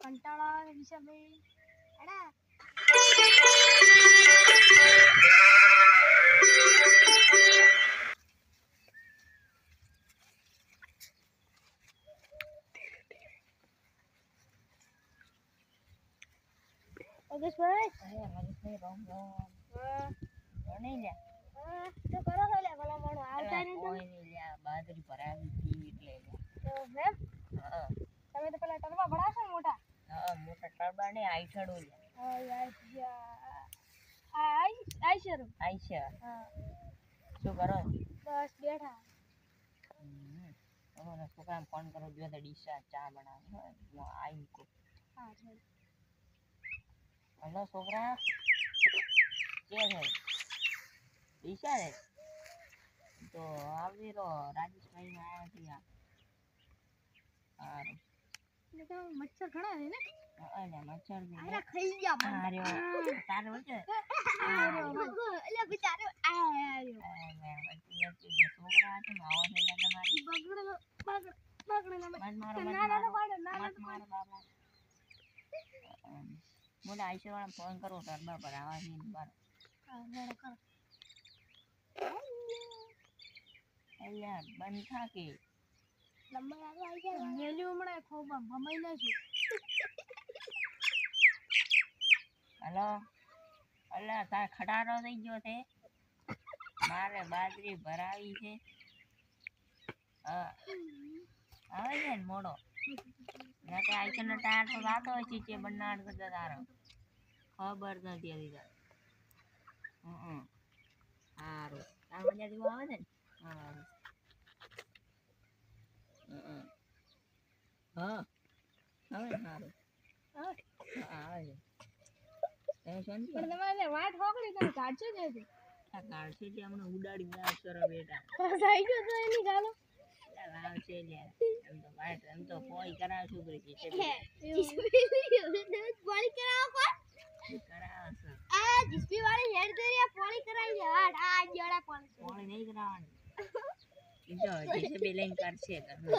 કંટાળો આવે વિશાલભાઈ એડા યોગેશભાઈ ભણી હા. તો કરો છો લે ભલા આવતા નહીં તમે બાજરી ભરાવી હતી એટલે તો એમ? તમે તો પેલા ટરબા ભરાશો મોટા? ટરબા ને આઈઠડો આઈશર યાર યા. આ આઈ આઈ શરૂ આઈ છે? હા. શું કરો? બસ બેઠા. છોકરાને ફોન કરો? જો તો ડીશા ચા બનાવે હો. કો હલો છોકરા. કે છે? ડીશા છે? તો આવી રો રાજેશભાઈ આવ્યા હારું મચ્છર ઘણા છે ને? અલ્યા મચ્છર ને આરા ખાઈ ગયા મને. હાર્યો તારે વચ્ચે એટલે બિચારો છોકરા છે માવો થઈ ગયા તમારી. બગડ મત મારો ના ના મારો પાડે ના ના મારો. બાબા મોટા આઈસર વાળા ફોન કરો ગરબા પર આવા છે બાર પાડે અલ્યા બંધ થા કે? લંબાઈ આવી જાય. મેલ્યું હમણાં ખોબા ભમાઈ નાખ્યું. હલો? અલ્યા તાર ખટારો થઈ ગયો છે. મારે બાજરી ભરાવી છે. આવે છે ને મોડો? ના તે આઈસર ટાયર તો વાતો હોય છે બનાડ કરતા તારો. ખબર નથી હજી તાર હમ સારું તાર મજા જેવું આવે છે ને? સારું. હા. હવે સારું હા આવે છે એ શાંતિ પણ તમારે વાટ હોકડી તમે કાઢશો જ નથી આ કાળશે જે હમણાં ઉડાડી વાત કરો બેટા. થઈ ગયો તો એની ગાલો. એટલે વાવ એમ તો વાત એમ તો પોઈ કરાવ છોકરી છે તે પાણી કોણ? કરાવ આ જીસપી વાળી હેડ દરિયા પાણી કરાવી દે હાડ આ જડા પાણી પોઈ નહીં કરાવવાની. ઈ તો લઈને કરશે ઘરનું.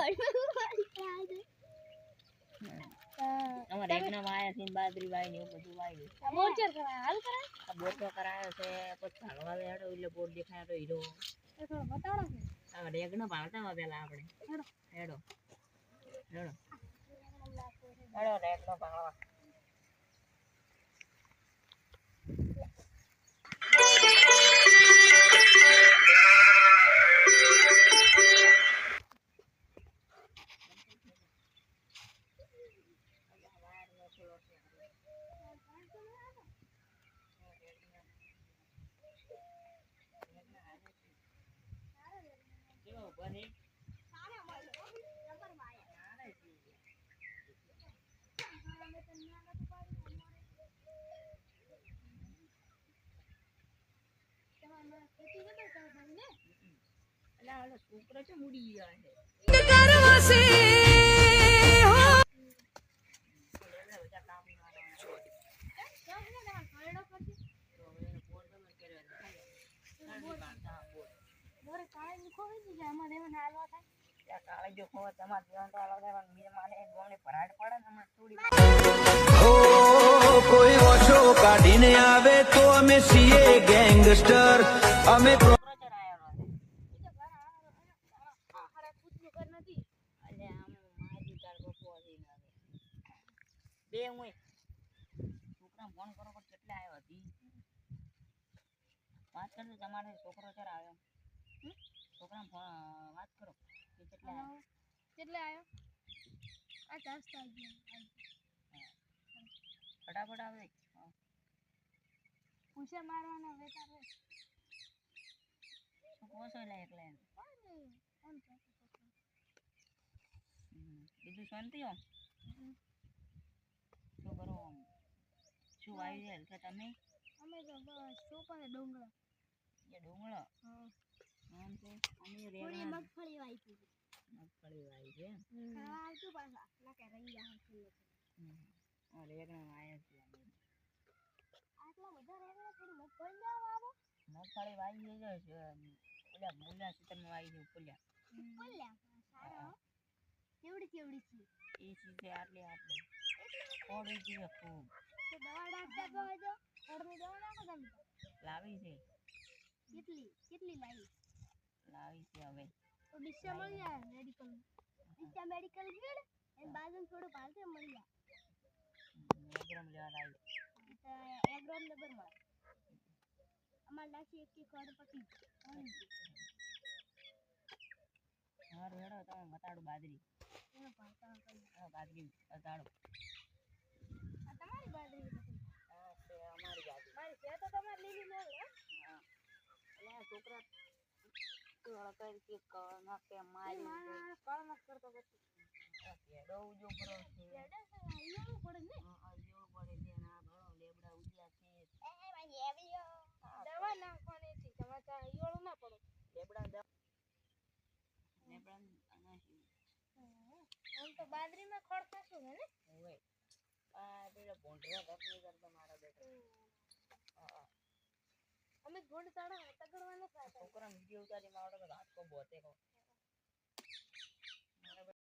અમારે એકના વાયા છે બાદરી વાય ને એવું બધું વાયું. મોચર કરાય હાલ કરાય આ કરાયો છે પછી હાલવા વેડો એટલે બોર દેખાય તો હીરો એ થોડો બતાડો કે આ રેગનો ભાવતા પેલા આપણે. હેડો. હેડો. હેડો. હેડો રેગનો ભાવ. છોકરો છે ઉડી ગયો કોઈ ઓછો કાઢીને આવે. તો અમે સીએ ગેંગસ્ટર અમે પ્રો- છોકરો ફોન કરો પણ કેટલે આવ્યો હતી વાત કરજો તમારે છોકરો ક્યારે આવ્યો? છોકરા વાત કરો કે કેટલે આવ્યો? કેટલે આવ્યો? આ ચાસ્તા ગયા ફટાફટ આવે. પૂછે મારવાનો વેચાર શું કહો છો એટલે? એકલે. બીજું શાંતિ હો? શું વાવી છે કે તમે? અમે તો બસ ચોપાને ડુંગળા. એ ડુંગળો? હા. આમ છે અમે રેગણા મગફળી વાવી છે. મગફળી વાવી છે હા આવતું પાછા. ના કે રહી છે. હમ. આ રેગણા વાયા છે. આટલા બધા રેગણા થોડી મગફળી ના વાવો? મગફળી વાવી છે ઓલા મૂળના ખેતરમાં વાવી છે ફૂલ્યા બોલ્યા સારા કેવડી કેવડી છે? એ છે આટલી આટલી ઓડી છે ખૂબ. તો દવા નાખતા તો હોય તો? ખડની દવા નાખો તમે? લાવી છે. કેટલી? કેટલી લાવી? લાવી છે હવે. તો ડિસ્ચા મળી જાય મેડિકલ ડિસ્ચા મેડિકલ ગયું એની બાજુ થોડું પાલતે મળી જાય મેગ્રમ લેવા તો એગ્રોમ નંબરમાં. અમારે નાખી એક એક ખડ પતી હારું હેડો તમે બતાડો બાજરી. બાજરી બતાડું. તમારી બાજરી હા તે અમારી બાજરી. મારી છે તો તમારે લીલી ન હા. એટલે છોકરા કળ કરી કે કળ નાખે મારી કળ મત કરતો પછી ભેડો ઉજો કરો છે. જેડે પડે ને. હા, જેવું પડે છે ને ઘણો લેબડા ઉજ્યા છે. એ ભાઈ એવીઓ દવા નાખવાની હતી તમારે ત્યાં ઈયોળું ના પડે. લેબડા દવા. લેબડા તો બાદરીમાં ખડ ને? ઓવે આ પેલા ભોંડરા કરતો મારા બેટા અમે ઘોડ તાણા હાથ કરવાના થાય છોકરા વીડિયો ઉતારી મારો હાથ કો બોતે કો